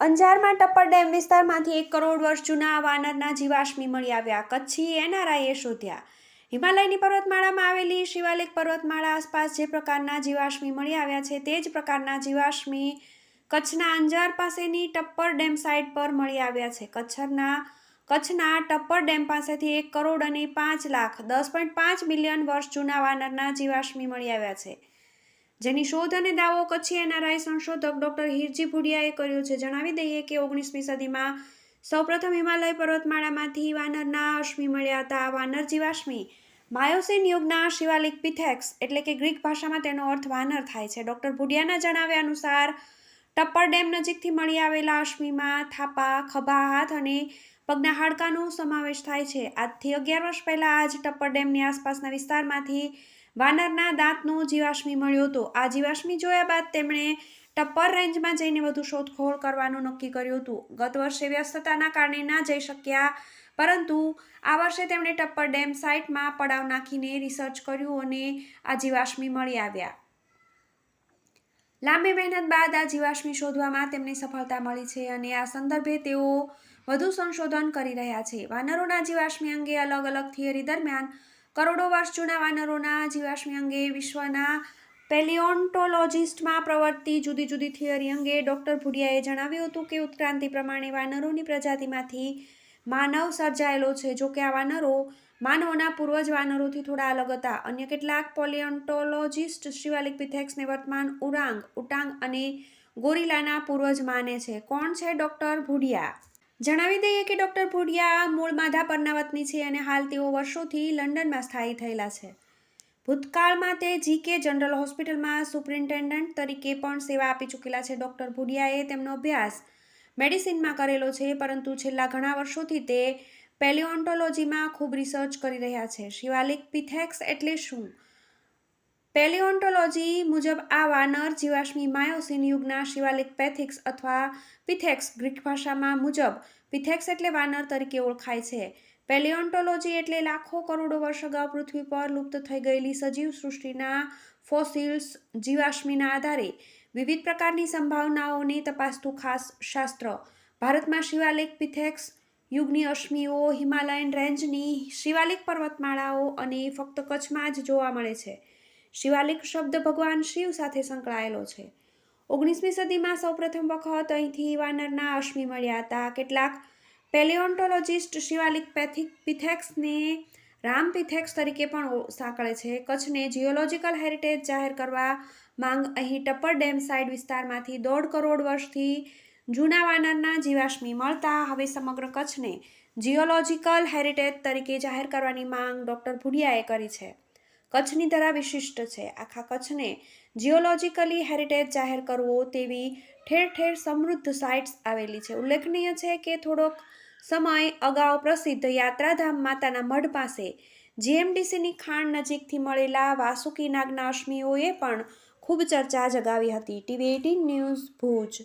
અંજારમાં ટપ્પર ડેમ વિસ્તારમાંથી એક કરોડ વર્ષ જૂના વાનરના જીવાશ્મી મળી આવ્યા. કચ્છી એનઆરઆઈએ શોધ્યા. હિમાલયની પર્વતમાળામાં આવેલી શિવાલિક પર્વતમાળા આસપાસ જે પ્રકારના જીવાશ્મી મળી આવ્યા છે તે જ પ્રકારના જીવાશ્મી કચ્છના અંજાર પાસેની ટપ્પર ડેમ સાઇટ પર મળી આવ્યા છે. કચ્છના કચ્છના ટપ્પર ડેમ પાસેથી એક કરોડ અને પાંચ લાખ દસ પોઈન્ટ પાંચ મિલિયન વર્ષ જૂના વાનરના જીવાશ્મી મળી આવ્યા છે. જેની શોધ અને દાવો કચ્છી એનઆરઆઈ સંશોધક ડોક્ટર હિરજી ભુડિયાએ કર્યો છે. જણાવી દઈએ કે ઓગણીસમી સદીમાં સૌપ્રથમ હિમાલય પર્વતમાળામાંથી વાનરના અશ્મિ મળ્યા હતા. આ વાનર જીવાશ્મી માયોસેન યુગના શિવાલિક પિથેક્સ એટલે કે ગ્રીક ભાષામાં તેનો અર્થ વાનર થાય છે. ડોક્ટર ભુડિયાના જણાવ્યા અનુસાર, ટપ્પર ડેમ નજીકથી મળી આવેલા અશ્મિમાં થાપા, ખભા, હાથ અને પગના હાડકાનો સમાવેશ થાય છે. આજથી અગિયાર વર્ષ પહેલાં આજ ટપ્પર ડેમની આસપાસના વિસ્તારમાંથી વાનરના દાંતનું જીવાશ્મી મળ્યો હતો. આ જીવાશ્મી જોયા બાદ તેમણે ટપ્પર રેન્જમાં જઈને વધુ શોધખોળ કરવાનું નક્કી કર્યું હતું. ગત વર્ષે વ્યસ્તતાના કારણે ના જઈ શક્યા, પરંતુ આ વર્ષે તેમણે ટપ્પર ડેમ સાઇટમાં પડાવ નાખીને રિસર્ચ કર્યું અને આ જીવાશ્મી મળી આવ્યા. લાંબી મહેનત બાદ આ જીવાશ્મી શોધવામાં તેમને સફળતા મળી છે અને આ સંદર્ભે તેઓ વધુ સંશોધન કરી રહ્યા છે. વાનરોના જીવાશ્મી અંગે અલગ અલગ થિયરી દરમિયાન કરોડો વર્ષ જૂના વાનરોના જીવાશ્મી અંગે વિશ્વના પેલિયોન્ટોલોજિસ્ટમાં પ્રવર્તી જુદી જુદી થિયરી અંગે ડૉક્ટર ભુડિયાએ જણાવ્યું હતું કે ઉત્ક્રાંતિ પ્રમાણે વાનરોની પ્રજાતિમાંથી માનવ સર્જાયેલો છે. જોકે આ વાનરો માનવના પૂર્વજ વાનરોથી થોડા અલગ હતા. અન્ય કેટલાક પોલિયોન્ટોલોજિસ્ટ શિવાલિક પિથેક્સને વર્તમાન ઉરાંગ, ઉટાંગ અને ગોરિલાના પૂર્વજ માને છે. કોણ છે ડૉક્ટર ભુડિયા? જણાવી દઈએ કે ડૉક્ટર ભુડિયા મૂળ માધાપરના વતની છે અને હાલ તેઓ વર્ષોથી લંડનમાં સ્થાયી થયેલા છે. ભૂતકાળમાં તે જીકે જનરલ હોસ્પિટલમાં સુપ્રિન્ટેન્ડન્ટ તરીકે પણ સેવા આપી ચૂકેલા છે. ડૉક્ટર ભુડિયાએ તેમનો અભ્યાસ મેડિસિનમાં કરેલો છે, પરંતુ છેલ્લા ઘણા વર્ષોથી તે પેલિયોન્ટોલોજીમાં ખૂબ રિસર્ચ કરી રહ્યા છે. શિવાલિક પિથેક્સ એટલે શું? પેલિયોન્ટોલોજી મુજબ આ વાનર જીવાશ્મી માયોસિન યુગના શિવાલિક પેથિક્સ અથવા પિથેક્સ ગ્રીક ભાષામાં મુજબ પિથેક્સ એટલે વાનર તરીકે ઓળખાય છે. પેલિયોન્ટોલોજી એટલે લાખો કરોડો વર્ષ અગાઉ પૃથ્વી પર લુપ્ત થઈ ગયેલી સજીવ સૃષ્ટિના ફોસિલ્સ જીવાશ્મીના આધારે વિવિધ પ્રકારની સંભાવનાઓને તપાસતું ખાસ શાસ્ત્ર. ભારતમાં શિવાલિક પિથેક્સ યુગની અશ્મિઓ, હિમાલયન રેન્જની શિવાલિક પર્વતમાળાઓ અને ફક્ત કચ્છમાં જ જોવા મળે છે. શિવાલિક શબ્દ ભગવાન શિવ સાથે સંકળાયેલો છે. ઓગણીસમી સદીમાં સૌપ્રથમ વખત અહીંથી વાનરના અશ્મિ મળ્યા હતા. કેટલાક પેલિયોન્ટોલોજિસ્ટ શિવાલિક પેથિક પિથેક્સને રામ પિથેક્સ તરીકે પણ સાંકળે છે. કચ્છને જીઓલોજીકલ હેરિટેજ જાહેર કરવા માંગ અહીં ટપ્પર ડેમ સાઇડ વિસ્તારમાંથી દોઢ કરોડ વર્ષથી જૂના વાનરના જીવાશ્મી મળતા હવે સમગ્ર કચ્છને જીઓલોજીકલ હેરિટેજ તરીકે જાહેર કરવાની માંગ ડૉક્ટર ભુડિયાએ કરી છે. કચ્છની ધરા વિશિષ્ટ છે. આખા કચ્છને જિયોલોજીકલી હેરિટેજ જાહેર કરવો તેવી ઠેર ઠેર સમૃદ્ધ સાઇટ્સ આવેલી છે. ઉલ્લેખનીય છે કે થોડોક સમય અગાઉ પ્રસિદ્ધ યાત્રાધામ માતાના મઢ પાસે જીએમડીસીની ખાણ નજીકથી મળેલા વાસુકી નાગના અશ્મિઓએ પણ ખૂબ ચર્ચા જગાવી હતી. TV eighteen news Bhuj